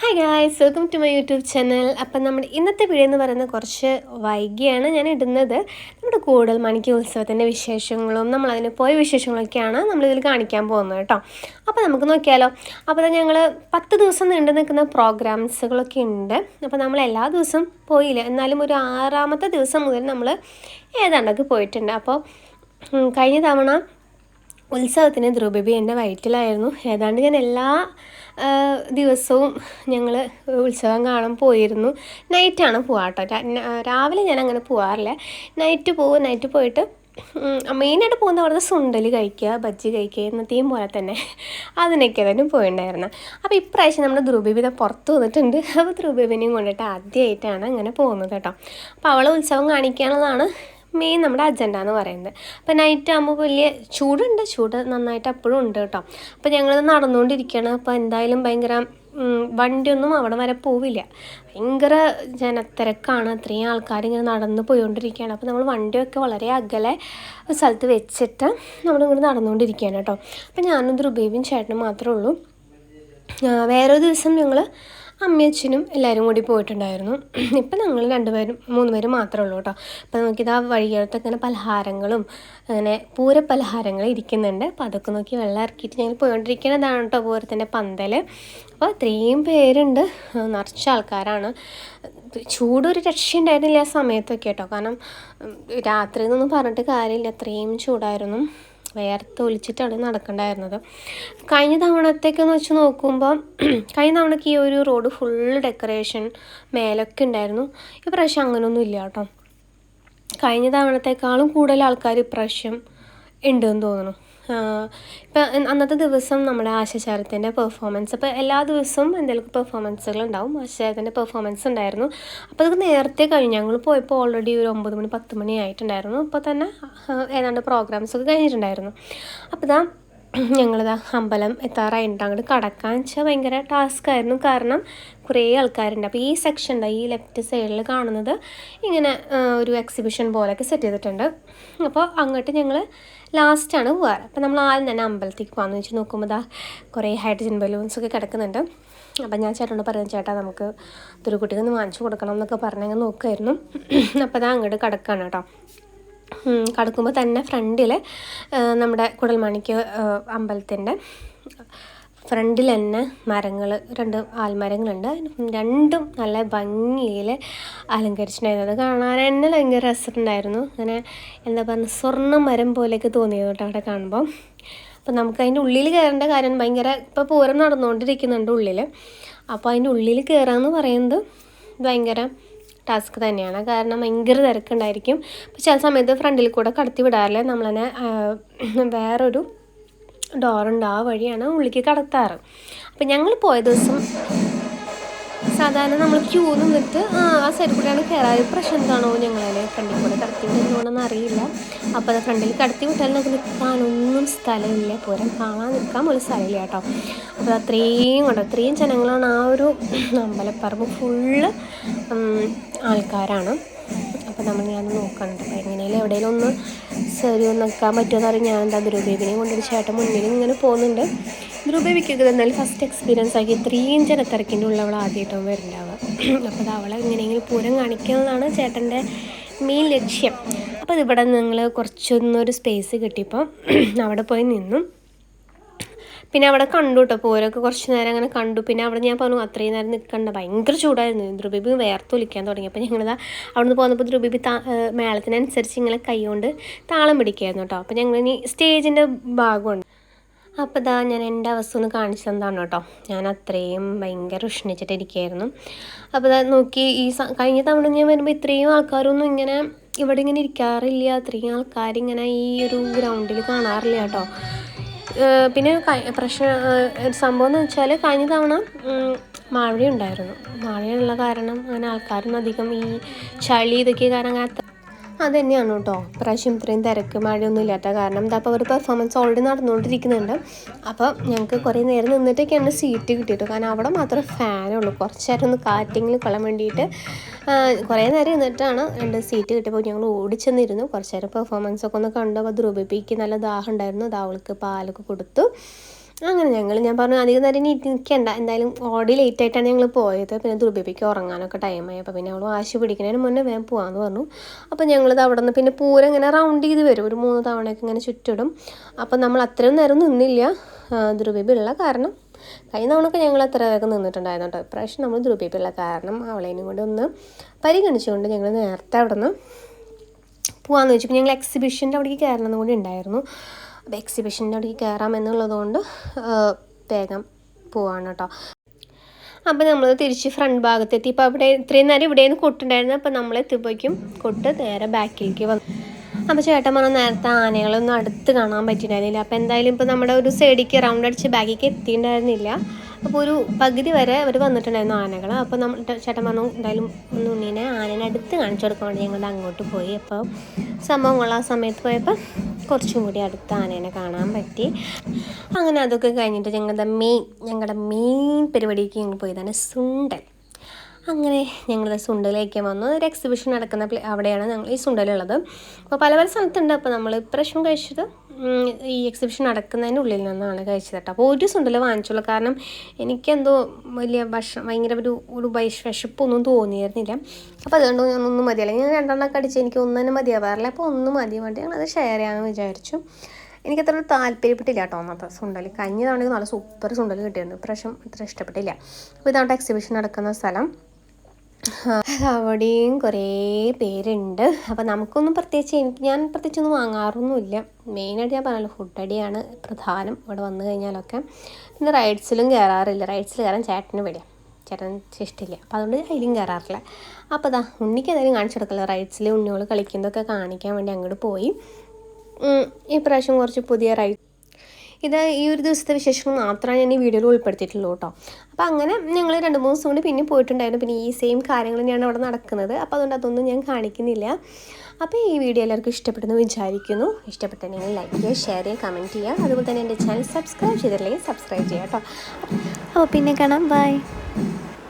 Hi guys welcome to my YouTube channel അപ്പം നമ്മൾ ഇന്നത്തെ വീഡിയോ എന്ന് പറയുന്നത് കുറച്ച് വൈകിയാണ് ഞാൻ ഇടുന്നത്. നമ്മുടെ കൂടൽ മണിക്ക് ഉത്സവത്തിന്റെ വിശേഷങ്ങളും നമ്മൾ അതിന് പോയ വിശേഷങ്ങളൊക്കെയാണ് നമ്മളിതിൽ കാണിക്കാൻ പോകുന്നത് കേട്ടോ. അപ്പോൾ നമുക്ക് നോക്കിയാലോ. അപ്പോൾ ഞങ്ങൾ പത്ത് ദിവസം നീണ്ടു നിൽക്കുന്ന പ്രോഗ്രാംസുകളൊക്കെ ഉണ്ട്. അപ്പോൾ നമ്മൾ എല്ലാ ദിവസവും പോയില്ല. എന്നാലും ഒരു ആറാമത്തെ ദിവസം മുതൽ നമ്മൾ ഏതാണ്ടൊക്കെ പോയിട്ടുണ്ട്. അപ്പോൾ കഴിഞ്ഞ തവണ ഉത്സവത്തിന് ധ്രുവബേബി എന്റെ വയറ്റിലായിരുന്നു. ഏതാണ്ട് ഞാൻ എല്ലാ ദിവസവും ഞങ്ങൾ ഉത്സവം കാണാൻ പോയിരുന്നു. നൈറ്റാണ് പോവാട്ടോ. രാവിലെ ഞാൻ അങ്ങനെ പോവാറില്ല. നൈറ്റ് പോവും. നൈറ്റ് പോയിട്ട് മെയിനായിട്ട് പോകുന്ന അവിടുത്തെ സുണ്ടൽ കഴിക്കുക ബജ്ജി കഴിക്കുക എന്നത്തെയും പോലെ തന്നെ. അതിനൊക്കെ തന്നെ പോയിണ്ടായിരുന്നു. അപ്പോൾ ഇപ്രാവശ്യം നമ്മുടെ ധ്രുവബേബി ഇതാ പുറത്ത് വന്നിട്ടുണ്ട്. അപ്പോൾ ധ്രുവബേബിനെയും കൊണ്ടിട്ട് ആദ്യമായിട്ടാണ് അങ്ങനെ പോകുന്നത് കേട്ടോ. അപ്പോൾ അവളെ ഉത്സവം കാണിക്കാനുള്ളതാണ്. മെയിൻ നമ്മുടെ അജണ്ട എന്ന് പറയുന്നത്. അപ്പോൾ നൈറ്റ് ആകുമ്പോൾ വലിയ ചൂടുണ്ട്. ചൂട് നന്നായിട്ട് അപ്പോഴും ഉണ്ട് കേട്ടോ. അപ്പോൾ ഞങ്ങൾ നടന്നുകൊണ്ടിരിക്കുകയാണ്. അപ്പോൾ എന്തായാലും ഭയങ്കര വണ്ടിയൊന്നും അവിടെ വരെ പോവില്ല. ഭയങ്കര ജനത്തിരക്കാണ്. അത്രയും ആൾക്കാർ ഇങ്ങനെ നടന്ന് പോയിക്കൊണ്ടിരിക്കുകയാണ്. അപ്പോൾ നമ്മൾ വണ്ടിയൊക്കെ വളരെ അകലെ സ്ഥലത്ത് വെച്ചിട്ട് നമ്മളിങ്ങനെ നടന്നുകൊണ്ടിരിക്കുകയാണ് കേട്ടോ. അപ്പോൾ ഞാനും ധ്രുബേബിയും ചേട്ടനും മാത്രമേ ഉള്ളൂ. വേറൊരു ദിവസം ഞങ്ങൾ അമ്മയച്ഛനും എല്ലാവരും കൂടി പോയിട്ടുണ്ടായിരുന്നു. ഇപ്പം ഞങ്ങൾ രണ്ടുപേരും മൂന്ന് പേരും മാത്രമേ ഉള്ളൂ കേട്ടോ. അപ്പോൾ ആ വഴിയോടത്ത് ഇങ്ങനെ പലഹാരങ്ങളും അങ്ങനെ പൂര പലഹാരങ്ങൾ ഇരിക്കുന്നുണ്ട്. അപ്പോൾ അതൊക്കെ നോക്കി വെള്ളം ഇറക്കിയിട്ട് ഞങ്ങൾ പോയിക്കൊണ്ടിരിക്കുന്നതാണ് കേട്ടോ പൂരത്തിന്റെ പന്തൽ അപ്പോൾ ഇത്രയും പേരുണ്ട്. നിറച്ച ആൾക്കാരാണ്. ചൂടൊരു രക്ഷയുണ്ടായിരുന്നില്ല ആ സമയത്തൊക്കെ കേട്ടോ. കാരണം രാത്രി എന്നൊന്നും പറഞ്ഞിട്ട് കാര്യമില്ല. അത്രയും ചൂടായിരുന്നു. വേർത്ത് ഒലിച്ചിട്ടാണ് നടക്കണ്ടായിരുന്നത്. കഴിഞ്ഞ തവണത്തേക്കെന്ന് വെച്ച് നോക്കുമ്പോൾ കഴിഞ്ഞ തവണക്ക് ഈ ഒരു റോഡ് ഫുള്ള് ഡെക്കറേഷൻ മേലൊക്കെ ഉണ്ടായിരുന്നു. ഇപ്രാവശ്യം അങ്ങനെയൊന്നും ഇല്ല കേട്ടോ. കഴിഞ്ഞ തവണത്തേക്കാളും കൂടുതൽ ആൾക്കാർ ഇപ്രാവശ്യം ഉണ്ടെന്ന് തോന്നുന്നു. ഇപ്പം അന്നത്തെ ദിവസം നമ്മുടെ ആശാചാരത്തിന്റെ പെർഫോമൻസ് അപ്പോൾ എല്ലാ ദിവസവും എന്തെങ്കിലും പെർഫോമൻസുകൾ ഉണ്ടാവും. ആശാചാരത്തിന്റെ പെർഫോമൻസ് ഉണ്ടായിരുന്നു. അപ്പോൾ അതൊക്കെ നേരത്തെ കഴിഞ്ഞു. ഞങ്ങൾ പോയപ്പോൾ ഓൾറെഡി ഒരു ഒമ്പത് മണി പത്ത് മണി ആയിട്ടുണ്ടായിരുന്നു. അപ്പോൾ തന്നെ ഏതാണ്ട് പ്രോഗ്രാംസ് ഒക്കെ കഴിഞ്ഞിട്ടുണ്ടായിരുന്നു. അപ്പോൾ ഇതാ ഞങ്ങളിതാ അമ്പലം എത്താറായിട്ട് അങ്ങോട്ട് കടക്കാൻ വെച്ചാൽ ഭയങ്കര ടാസ്ക് ആയിരുന്നു. കാരണം കുറേ ആൾക്കാരുണ്ട്. അപ്പോൾ ഈ സെക്ഷൻ ഈ ലെഫ്റ്റ് സൈഡിൽ കാണുന്നത് ഇങ്ങനെ ഒരു എക്സിബിഷൻ പോലെയൊക്കെ സെറ്റ് ചെയ്തിട്ടുണ്ട്. അപ്പോൾ അങ്ങോട്ട് ഞങ്ങൾ ലാസ്റ്റാണ് പോകാറ് അപ്പോൾ നമ്മൾ ആദ്യം തന്നെ അമ്പലത്തേക്ക് പോകാമെന്ന് വെച്ച് നോക്കുമ്പോൾ ഇതാ കുറേ ഹൈഡ്രജൻ ബലൂൺസ് ഒക്കെ കിടക്കുന്നുണ്ട്. അപ്പം ഞാൻ ചേട്ടനോട് പറഞ്ഞു ചേട്ടാ നമുക്ക് ഇതൊരു കുട്ടിക്ക് ഒന്ന് വാങ്ങിച്ചു കൊടുക്കണം എന്നൊക്കെ പറഞ്ഞങ്ങ് നോക്കുമായിരുന്നു അപ്പോൾ അതാ അങ്ങോട്ട് കിടക്കാണ് കേട്ടോ. കടക്കുമ്പോൾ തന്നെ ഫ്രണ്ടിൽ നമ്മുടെ കുടൽമാണിക്യ അമ്പലത്തിന്റെ ഫ്രണ്ടിൽ തന്നെ മരങ്ങൾ രണ്ട് ആൽമരങ്ങളുണ്ട്. രണ്ടും നല്ല ഭംഗിയിൽ അലങ്കരിച്ചിട്ടുണ്ടായിരുന്നു. അത് കാണാൻ തന്നെ ഭയങ്കര രസമുണ്ടായിരുന്നു. അങ്ങനെ എന്താ പറയുക സ്വർണ മരം പോലെയൊക്കെ തോന്നിയത് കേട്ടോ അവിടെ കാണുമ്പോൾ അപ്പം നമുക്ക് അതിന്റെ ഉള്ളിൽ കയറേണ്ട കാര്യം ഭയങ്കര ഇപ്പോൾ പൂരം നടന്നുകൊണ്ടിരിക്കുന്നുണ്ട് ഉള്ളിൽ അപ്പോൾ അതിന്റെ ഉള്ളിൽ കയറാമെന്ന് പറയുന്നത് ഭയങ്കര ടാസ്ക് തന്നെയാണ്. കാരണം ഭയങ്കര തിരക്കുണ്ടായിരിക്കും. അപ്പോൾ ചില സമയത്ത് ഫ്രണ്ടിൽ കൂടെ കടത്തി വിടാറില്ല. നമ്മൾ തന്നെ വേറൊരു ഡോറുണ്ട് ആ വഴിയാണ് ഉള്ളിലേക്ക് കടത്താറ്. അപ്പം ഞങ്ങൾ പോയ ദിവസം സാധാരണ നമ്മൾ ക്യൂ നിന്നിട്ട് ആ സൈഡിൽ കൂടെയാണ് കയറാറ് പ്രശ്നം എന്താണോ ഞങ്ങളതിനെ ഫ്രണ്ടിൽ കൂടെ കടത്തി വിടുന്നോണെന്ന് അറിയില്ല. അപ്പോൾ അത് ഫ്രണ്ടിൽ കടത്തി വിട്ടാൽ നമുക്ക് നിൽക്കാനൊന്നും സ്ഥലമില്ല. പോരാൻ കാണാൻ നിൽക്കാൻ പോലും സ്ഥലമില്ല കേട്ടോ. അപ്പോൾ അത്രയും കൊണ്ട്? അത്രയും ജനങ്ങളാണ് ആ ഒരു അമ്പലപ്പറമ്പ് ഫുള്ള് ആൾക്കാരാണ്. അപ്പോൾ നമ്മൾ ഞാൻ നോക്കണ്ട. അപ്പോൾ എങ്ങനെയാലും എവിടെയെങ്കിലും ഒന്ന് ശരി ഒന്ന് നിൽക്കാൻ പറ്റുമെന്ന് അറിയാം ഞാൻ എന്താ ധ്രുവബേബിനെയും കൊണ്ടൊരു ചേട്ടൻ മുന്നിൽ ഇങ്ങനെ പോകുന്നുണ്ട്. ധ്രുവബേബിക്കൊക്കെ എന്നാൽ ഫസ്റ്റ് എക്സ്പീരിയൻസ് ആക്കി ഇത്രയും ജനത്തിരക്കിന്റെ ഉള്ള അവൾ ആദ്യമായിട്ടും വരുന്നുണ്ടാവുക അപ്പോൾ അത് അവളെ എങ്ങനെയെങ്കിലും പൂരം കാണിക്കുന്നതാണ് ചേട്ടന്റെ മെയിൻ ലക്ഷ്യം. അപ്പോൾ ഇവിടെ നിങ്ങൾ കുറച്ചൊന്നൊരു സ്പേസ് കിട്ടിയപ്പോൾ അവിടെ പോയി നിന്നു. പിന്നെ അവിടെ കണ്ടു കേട്ടോ പോരൊക്കെ കുറച്ച് നേരം അങ്ങനെ കണ്ടു. പിന്നെ അവിടെ ഞാൻ പറഞ്ഞു അത്രയും നേരം നിൽക്കണ്ട. ഭയങ്കര ചൂടായിരുന്നു. ദ്രുബിബി വേർത്തൊലിക്കാൻ തുടങ്ങി. അപ്പോൾ ഞങ്ങൾ നിന്ന് പോന്നപ്പോൾ ദ്രുബിബി താ മേളത്തിനനുസരിച്ച് ഇങ്ങനെ കൈ കൊണ്ട് താളം പിടിക്കായിരുന്നു കേട്ടോ അപ്പോൾ ഞങ്ങൾ ഇനി സ്റ്റേജിന്റെ ഭാഗമുണ്ട് അപ്പോൾ ഇതാ ഞാൻ എന്റെ അവസ്ഥ ഒന്ന് കാണിച്ചു തന്നതാണ് കേട്ടോ. ഞാൻ അത്രയും ഭയങ്കര ഉഷ്ണിച്ചിട്ടിരിക്കുകയായിരുന്നു അപ്പോൾ ഇതാ നോക്കി ഈ കഴിഞ്ഞ തവണ ഞാൻ വരുമ്പോൾ ഇത്രയും ആൾക്കാരൊന്നും ഇങ്ങനെ ഇവിടെ ഇങ്ങനെ ഇരിക്കാറില്ല. അത്രയും ആൾക്കാർ ഇങ്ങനെ ഈ ഒരു ഗ്രൗണ്ടിൽ കാണാറില്ല കേട്ടോ. പിന്നെ പ്രശ്നം സംഭവം എന്ന് വെച്ചാൽ കഴിഞ്ഞ തവണ മഴയുണ്ടായിരുന്നു. മഴയുള്ള കാരണം അങ്ങനെ ആൾക്കാരൊന്നും അധികം ഈ ചളി ഇതൊക്കെ കാരണം അങ്ങനെ അത് തന്നെയാണ് കേട്ടോ. പ്രാവശ്യം ഇത്രയും തിരക്ക് മഴയൊന്നും ഇല്ലാത്ത കാരണം. ഇതാ അപ്പോൾ ഒരു പെർഫോമൻസ് ഓൾറെഡി നടന്നുകൊണ്ടിരിക്കുന്നുണ്ട്. അപ്പോൾ ഞങ്ങൾക്ക് കുറേ നേരം നിന്നിട്ടൊക്കെയാണ് സീറ്റ് കിട്ടിയിട്ട് കാരണം അവിടെ മാത്രം ഫാനേ ഉള്ളൂ. കുറച്ച് നേരം ഒന്ന് കാറ്റെങ്കിലും കൊള്ളാൻ വേണ്ടിയിട്ട് കുറേ നേരം ഇരുന്നിട്ടാണ് രണ്ട് സീറ്റ് കിട്ടിയപ്പോൾ ഞങ്ങൾ ഓടിച്ചെന്നിരുന്നു. കുറച്ച് നേരം പെർഫോമൻസ് ഒക്കെ ഒന്ന് കണ്ടു അപ്പോൾ ധ്രുവബിക്ക് നല്ല ദാഹം ഉണ്ടായിരുന്നു. അത് അവൾക്ക് പാലൊക്കെ കൊടുത്തു. അങ്ങനെ ഞങ്ങൾ ഞാൻ പറഞ്ഞു അധികം നേരം ഇനി നിൽക്കണ്ട എന്തായാലും ഓടി ലേറ്റ് ആയിട്ടാണ് ഞങ്ങൾ പോയത്. പിന്നെ ദുർബിപ്പിക്ക് ഉറങ്ങാനൊക്കെ ടൈമായി അപ്പോൾ പിന്നെ അവൾ വാശി പിടിക്കുന്നതിന് മുന്നേ വേഗം പോകാമെന്ന് പറഞ്ഞു. അപ്പോൾ ഞങ്ങളിത് അവിടെ നിന്ന് പിന്നെ പൂരം ഇങ്ങനെ റൗണ്ട് ചെയ്ത് വരും. ഒരു മൂന്ന് തവണയൊക്കെ ഇങ്ങനെ ചുറ്റിടും. അപ്പോൾ നമ്മൾ അത്രയും നേരം നിന്നില്ല. ദുർബിപ്പിള്ള കാരണം കഴിഞ്ഞ തവണയൊക്കെ ഞങ്ങൾ അത്ര വേഗം നിന്നിട്ടുണ്ടായിരുന്നു കേട്ടോ. ഇപ്രാവശ്യം നമ്മൾ ഉള്ള കാരണം അവളേനും കൂടെ ഒന്ന് പരിഗണിച്ചുകൊണ്ട് ഞങ്ങൾ നേരത്തെ അവിടെ നിന്ന് പോകാമെന്ന് വെച്ചപ്പോൾ ഞങ്ങൾ എക്സിബിഷന്റെ അവിടേക്ക് കയറണം കൂടി ഉണ്ടായിരുന്നു. അപ്പോൾ എക്സിബിഷന്റെ അവിടേക്ക് കയറാം എന്നുള്ളതുകൊണ്ട് വേഗം പോവാണ് കേട്ടോ. അപ്പോൾ നമ്മൾ തിരിച്ച് ഫ്രണ്ട് ഭാഗത്തെത്തി. ഇപ്പോൾ അവിടെ ഇത്രയും നേരം ഇവിടെയാണ് കൊട്ടുണ്ടായിരുന്നു അപ്പോൾ നമ്മൾ എത്തിയപ്പോഴേക്കും കൊട്ട് നേരെ ബാക്കിലേക്ക് വന്നു. അപ്പോൾ ചേട്ടൻ പറഞ്ഞ നേരത്തെ ആനകളൊന്നും അടുത്ത് കാണാൻ പറ്റിയിട്ടുണ്ടായിരുന്നില്ല. അപ്പോൾ എന്തായാലും ഇപ്പോൾ നമ്മുടെ ഒരു സൈഡിക്ക് റൗണ്ട് അടിച്ച് ബാക്കിലേക്ക് എത്തിയിട്ടുണ്ടായിരുന്നില്ല. അപ്പോൾ ഒരു പകുതി വരെ അവർ വന്നിട്ടുണ്ടായിരുന്നു ആനകൾ അപ്പോൾ നമ്മൾ ചേട്ടൻ പറഞ്ഞു എന്തായാലും ഒന്ന് ഉണ്ണീനെ. ആനേനെ അടുത്ത് കാണിച്ചു കൊടുക്കാൻ വേണ്ടി ഞങ്ങൾ അങ്ങോട്ട് പോയി. അപ്പോൾ സംഭവങ്ങൾ ആ സമയത്ത് പോയപ്പോൾ കുറച്ചും കൂടി അടുത്ത് ആനേനെ കാണാൻ പറ്റി. അങ്ങനെ അതൊക്കെ കഴിഞ്ഞിട്ട് ഞങ്ങളുടെ മെയിൻ ഞങ്ങളുടെ മെയിൻ പരിപാടിക്ക് ഞങ്ങൾ പോയതാണ് സുണ്ടൽ അങ്ങനെ ഞങ്ങൾ സുണ്ടലേക്ക് വന്നു. ഒരു എക്സിബിഷൻ നടക്കുന്ന അവിടെയാണ് ഞങ്ങൾ ഈ സുണ്ടലുള്ളത് അപ്പോൾ പല പല സ്ഥലത്തുണ്ട്. അപ്പോൾ നമ്മൾ ഇപ്രാവശ്യം കഴിച്ചത് ഈ എക്സിബിഷൻ നടക്കുന്നതിന്റെ ഉള്ളിൽ നിന്നാണ് കഴിച്ചത് കേട്ടോ. അപ്പോൾ ഒരു സുണ്ടൽ വാങ്ങിച്ചുള്ളൂ. കാരണം എനിക്കെന്തോ വലിയ ഭക്ഷണം ഭയങ്കര ഒരു ഒരു വിശപ്പൊന്നും തോന്നിയിരുന്നില്ല. അപ്പോൾ അതുകൊണ്ട് ഒന്നും മതിയല്ല ഞാൻ രണ്ടെണ്ണമൊക്കെ അടിച്ച് എനിക്ക് ഒന്നും തന്നെ മതിയാവാറില്ല. അപ്പോൾ ഒന്നും മതി വേണ്ടി അത് ഷെയർ ചെയ്യാമെന്ന് വിചാരിച്ചു. എനിക്കത്ര താല്പര്യപ്പെട്ടില്ല കേട്ടോ അന്നത്തെ സുണ്ടൽ കഴിഞ്ഞ തവണ നല്ല സൂപ്പർ സുണ്ടൽ കിട്ടിയിരുന്നു. ഇപ്രാവശ്യം അത്ര ഇഷ്ടപ്പെട്ടില്ല. അപ്പോൾ ഇതാണ് എക്സിബിഷൻ നടക്കുന്ന സ്ഥലം. അവിടെയും കുറേ പേരുണ്ട്. അപ്പോൾ നമുക്കൊന്നും പ്രത്യേകിച്ച് എനിക്ക് ഞാൻ പ്രത്യേകിച്ചൊന്നും വാങ്ങാറൊന്നുമില്ല. മെയിനായിട്ട് ഞാൻ പറഞ്ഞല്ലോ ഫുഡ് അടിയാണ് പ്രധാനം ഇവിടെ വന്നു കഴിഞ്ഞാലൊക്കെ. പിന്നെ റൈഡ്സിലും കയറാറില്ല റൈഡ്സിൽ കയറാൻ ചേട്ടന് പേടിയാണ് ചേട്ടൻ ഇഷ്ടമില്ല. അപ്പോൾ അതുകൊണ്ട് അതിലും കയറാറില്ല അപ്പോൾ അതാ ഉണ്ണിക്ക് എന്തായാലും കാണിച്ചു കൊടുക്കില്ല. റൈഡ്സിൽ ഉണ്ണികൾ കളിക്കുന്നതൊക്കെ കാണിക്കാൻ വേണ്ടി അങ്ങോട്ട് പോയി. ഈ പ്രാവശ്യം കുറച്ച് പുതിയ റൈഡ് ഇത് ഈ ഒരു ദിവസത്തെ വിശേഷങ്ങൾ മാത്രമാണ് ഞാൻ ഈ വീഡിയോയിൽ ഉൾപ്പെടുത്തിയിട്ടുള്ളൂ കേട്ടോ. അപ്പോൾ അങ്ങനെ ഞങ്ങൾ രണ്ട് മൂന്ന് ദിവസം കൊണ്ട് പിന്നെ പോയിട്ടുണ്ടായിരുന്നു. പിന്നെ ഈ സെയിം കാര്യങ്ങൾ തന്നെയാണ് അവിടെ നടക്കുന്നത്. അപ്പോൾ അതുകൊണ്ട് അതൊന്നും ഞാൻ കാണിക്കുന്നില്ല. അപ്പോൾ ഈ വീഡിയോ എല്ലാവർക്കും ഇഷ്ടപ്പെട്ടെന്ന് വിചാരിക്കുന്നു. ഇഷ്ടപ്പെട്ടെങ്കിൽ ലൈക്ക് ചെയ്യുക ഷെയർ ചെയ്യുക കമന്റ് ചെയ്യുക. അതുപോലെ തന്നെ എന്റെ ചാനൽ സബ്സ്ക്രൈബ് ചെയ്തിട്ടില്ലെങ്കിൽ സബ്സ്ക്രൈബ് ചെയ്യുക കേട്ടോ. അപ്പോൾ പിന്നെ കാണാം. ബൈ